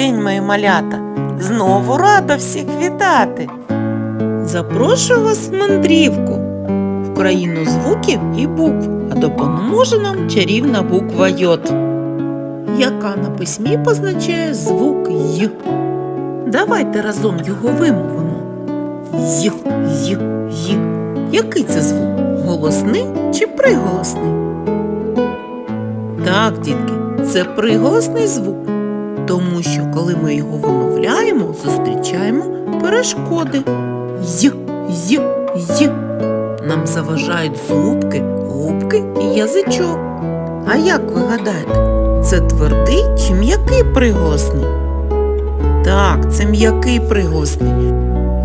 день, мої малята! Знову рада всіх вітати! Запрошую вас в мандрівку в країну звуків і букв, а допоможе нам чарівна буква Йод, яка на письмі позначає звук Й. Давайте разом його вимовимо. Й, Й, Й. Який це звук? Голосний чи приголосний? Так, дітки, це приголосний звук, тому що коли ми його вимовляємо, зустрічаємо перешкоди. Й, Й, Й. Нам заважають зубки, губки і язичок. А як ви гадаєте, це твердий чи м'який приголосний? Так, це м'який приголосний.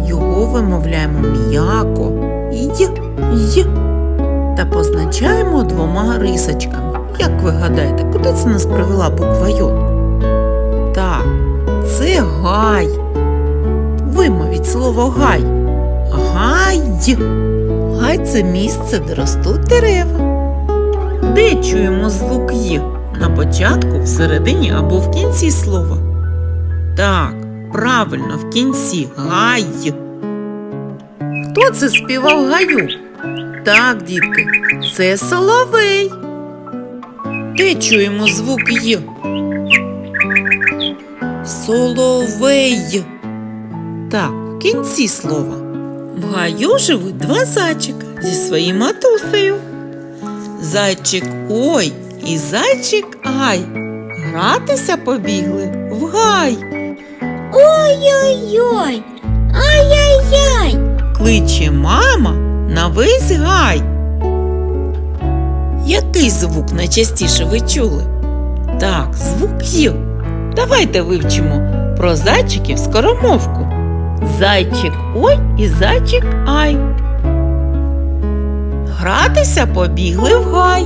Його вимовляємо м'яко. Й, Й. Та позначаємо двома рисочками. Як ви гадаєте, куди це нас привела буква Й? Гай. Вимовіть слово гай. Гай. Гай це місце, де ростуть дерева. Де чуємо звук Й? На початку, всередині або в кінці слова? Так, правильно, в кінці гай. Хто це співав гаю? Так, дітки, це соловей. Де чуємо звук Й? Соловей. Так, в кінці слова. В гаю живуть два зайчика зі своєю матусею. Зайчик ой і зайчик ай. Гратися побігли в гай. Ой-ой-ой, ай-яй-яй, Кличе мама на весь гай. Який звук найчастіше ви чули? Так, звук Й. Давайте вивчимо про зайчиків скоромовку. Зайчик ой і зайчик ай. Гратися побігли в гай.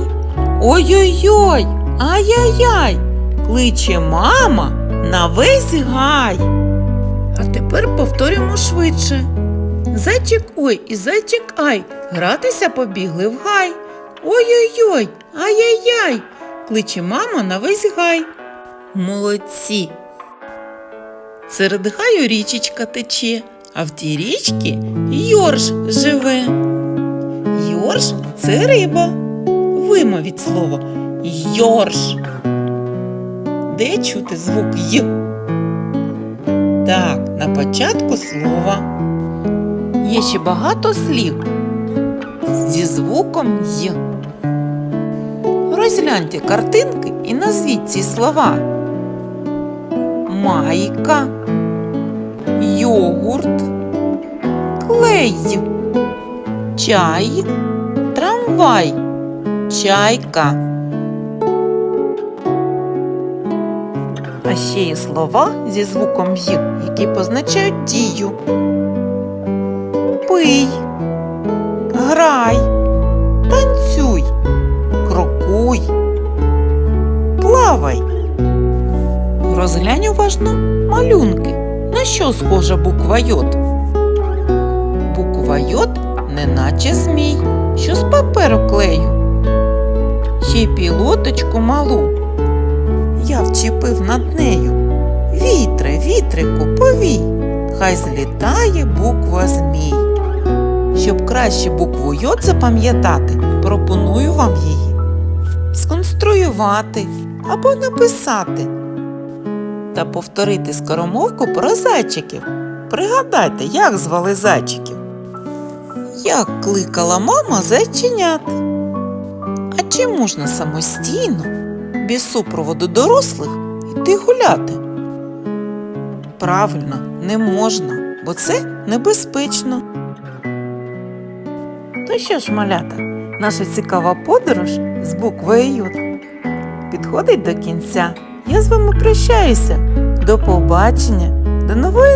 Ой-ой-ой, ай-яй-яй. Кличе мама на весь гай. А тепер повторюємо швидше. Зайчик ой і зайчик ай. Гратися побігли в гай. Ой-ой-ой, ай-яй-яй. Кличе мама на весь гай. Молодці. Серед гаю річечка тече, а в тій річці йорш живе. Йорш це риба. Вимовіть слово йорш. Де чути звук Й? Так, на початку слова. Є ще багато слів зі звуком Й. Розгляньте картинки і назвіть ці слова. Майка, йогурт, клей, чай, трамвай, чайка. А ще є слова зі звуком Й, які позначають дію. Пий, грай, Розглянь уважно малюнки. На що схожа буква Йод? Буква Йод неначе змій, що з паперу клею. Ще пілоточку малу. Я вчепив над нею. Вітре, вітрику, повій, хай злітає буква змій. Щоб краще букву Йод запам'ятати, пропоную вам її сконструювати або написати та повторити скоромовку про зайчиків. Пригадайте, як звали зайчиків. Як кликала мама зайченят. А чи можна самостійно, без супроводу дорослих, йти гуляти? Правильно, не можна, бо це небезпечно. Ну що ж, малята, наша цікава подорож з буквою Й підходить до кінця. Я з вами прощаюся. До побачення, до нової!